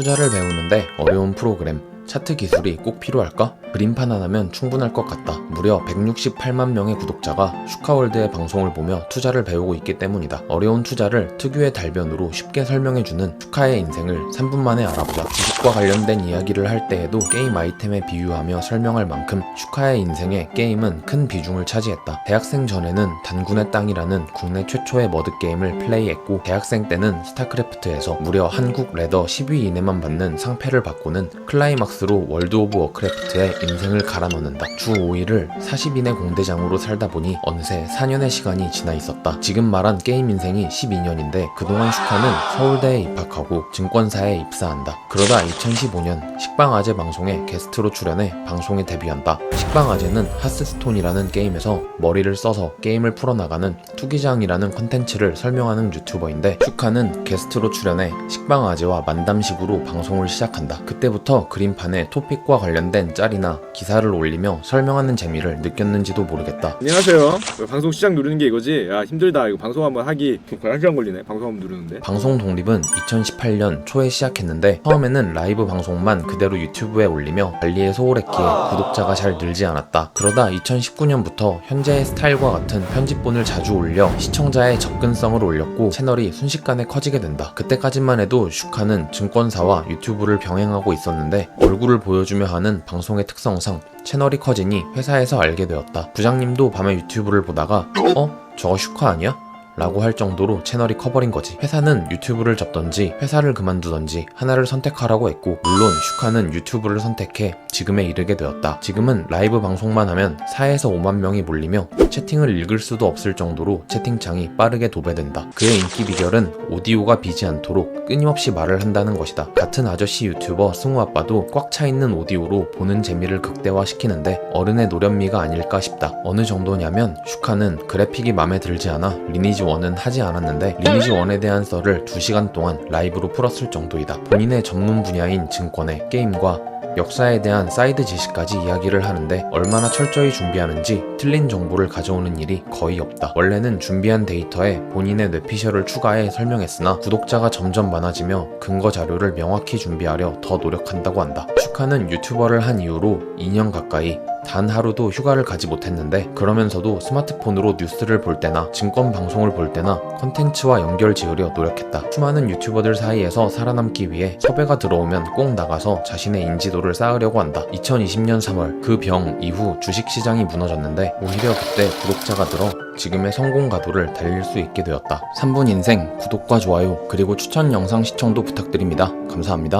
투자를 배우는데 어려운 프로그램 차트 기술이 꼭 필요할까? 그림판 하나면 충분할 것 같다. 무려 168만 명의 구독자가 슈카월드의 방송을 보며 투자를 배우고 있기 때문이다. 어려운 투자를 특유의 달변으로 쉽게 설명해주는 슈카의 인생을 3분 만에 알아보자. 주식과 관련된 이야기를 할 때에도 게임 아이템에 비유하며 설명할 만큼 슈카의 인생에 게임은 큰 비중을 차지했다. 대학생 전에는 단군의 땅이라는 국내 최초의 머드게임을 플레이했고 대학생 때는 스타크래프트에서 무려 한국 레더 10위 이내만 받는 상패를 바꾸는 클라이막스 로 월드 오브 워크래프트에 인생을 갈아 넣는다. 주 5일을 40인의 공대장으로 살다 보니 어느새 4년의 시간이 지나 있었다. 지금 말한 게임 인생이 12년인데 그동안 슈카는 서울대에 입학하고 증권사에 입사한다. 그러다 2015년 식빵아재 방송에 게스트로 출연해 방송에 데뷔한다. 식빵아재는 하스스톤이라는 게임에서 머리를 써서 게임을 풀어나가는 투기장이라는 컨텐츠를 설명하는 유튜버인데 슈카는 게스트로 출연해 식빵아재와 만담식으로 방송을 시작한다. 그때부터 그림판 에 토픽과 관련된 짤이나 기사를 올리며 설명하는 재미를 느꼈는지도 모르겠다. 안녕하세요. 방송 시작 누르는 게 이거지. 야 힘들다. 이거 방송 한번 하기 거의 한 시간 걸리네. 방송 한번 누르는데. 방송 독립은 2018년 초에 시작했는데 처음에는 라이브 방송만 그대로 유튜브에 올리며 관리에 소홀했기에 구독자가 잘 늘지 않았다. 그러다 2019년부터 현재의 스타일과 같은 편집본을 자주 올려 시청자의 접근성을 올렸고 채널이 순식간에 커지게 된다. 그때까지만 해도 슈카는 증권사와 유튜브를 병행하고 있었는데 얼굴을 보여주며 하는 방송의 특성상 채널이 커지니 회사에서 알게 되었다. 부장님도 밤에 유튜브를 보다가 어? 저거 슈카 아니야? 라고 할 정도로 채널이 커버린 거지. 회사는 유튜브를 접던지 회사를 그만두던지 하나를 선택하라고 했고 물론 슈카는 유튜브를 선택해 지금에 이르게 되었다. 지금은 라이브 방송만 하면 4에서 5만 명이 몰리며 채팅을 읽을 수도 없을 정도로 채팅창이 빠르게 도배된다. 그의 인기 비결은 오디오가 비지 않도록 끊임없이 말을 한다는 것이다. 같은 아저씨 유튜버 승우 아빠도 꽉 차 있는 오디오로 보는 재미를 극대화시키는데 어른의 노련미가 아닐까 싶다. 어느 정도냐면 슈카는 그래픽이 마음에 들지 않아 리니지 1은 하지 않았는데 리니지 1에 대한 썰을 2시간 동안 라이브로 풀었을 정도이다. 본인의 전문 분야인 증권의 게임과 역사에 대한 사이드 지식까지 이야기를 하는데 얼마나 철저히 준비하는지 틀린 정보를 가져오는 일이 거의 없다. 원래는 준비한 데이터에 본인의 뇌피셜을 추가해 설명했으나 구독자가 점점 많아지며 근거 자료를 명확히 준비하려 더 노력한다고 한다. 슈카는 유튜버를 한 이후로 2년 가까이 단 하루도 휴가를 가지 못했는데 그러면서도 스마트폰으로 뉴스를 볼 때나 증권 방송을 볼 때나 컨텐츠와 연결 지으려 노력했다. 수많은 유튜버들 사이에서 살아남기 위해 섭외가 들어오면 꼭 나가서 자신의 인지도를 쌓으려고 한다. 2020년 3월 그 병 이후 주식시장이 무너졌는데 오히려 그때 구독자가 들어 지금의 성공 가도를 달릴 수 있게 되었다. 3분 인생 구독과 좋아요 그리고 추천 영상 시청도 부탁드립니다. 감사합니다.